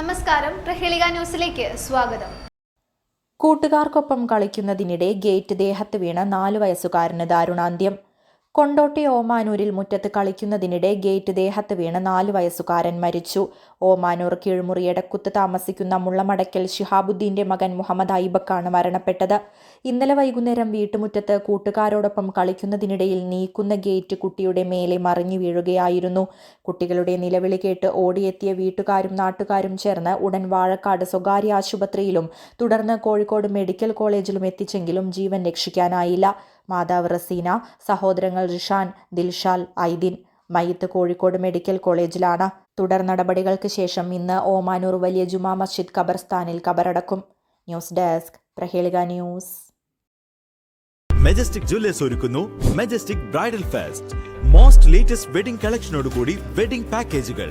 നമസ്കാരം. പ്രഹേളിക ന്യൂസിലേക്ക് സ്വാഗതം. കൂട്ടുകാർക്കൊപ്പം കളിക്കുന്നതിനിടെ ഗേറ്റ് ദേഹത്ത് വീണ നാലു വയസ്സുകാരന് ദാരുണാന്ത്യം. കൊണ്ടോട്ടി ഓമാനൂരിൽ മുറ്റത്ത് കളിക്കുന്നതിനിടെ ഗേറ്റ് ദേഹത്ത് വീണ് നാല് വയസ്സുകാരൻ മരിച്ചു. ഓമാനൂർ കീഴ്മുറി എടക്കുത്ത് താമസിക്കുന്ന മുള്ളമടക്കൽ ഷിഹാബുദ്ദീന്റെ മകൻ മുഹമ്മദ് ഐബക്കാണ് മരണപ്പെട്ടത്. ഇന്നലെ വൈകുന്നേരം വീട്ടുമുറ്റത്ത് കൂട്ടുകാരോടൊപ്പം കളിക്കുന്നതിനിടയിൽ നീക്കുന്ന ഗേറ്റ് കുട്ടിയുടെ മേലെ മറിഞ്ഞു വീഴുകയായിരുന്നു. കുട്ടികളുടെ നിലവിളി കേട്ട് ഓടിയെത്തിയ വീട്ടുകാരും നാട്ടുകാരും ചേർന്ന് ഉടൻ വാഴക്കാട് സ്വകാര്യ ആശുപത്രിയിലും തുടർന്ന് കോഴിക്കോട് മെഡിക്കൽ കോളേജിലും എത്തിച്ചെങ്കിലും ജീവൻ രക്ഷിക്കാനായില്ല. മാതാവ് റസീന സഹോദരങ്ങൾ റിഷാൻ ദിൽഷാൽ ഐദിൻ. മയ്യത്ത് കോഴിക്കോട് മെഡിക്കൽ കോളേജിലാണ്. തുടർ നടപടികൾക്ക് ശേഷം ഇന്ന് ഓമാനൂർ വലിയ ജുമാ മസ്ജിദ് ഖബർസ്ഥാനിൽ കബറടക്കും. News desk Prahelika news. Majestic jewellers ഒരുക്കുന്നു majestic bridal fest most latest wedding കളക്ഷനോടുകൂടി wedding പാക്കേജുകൾ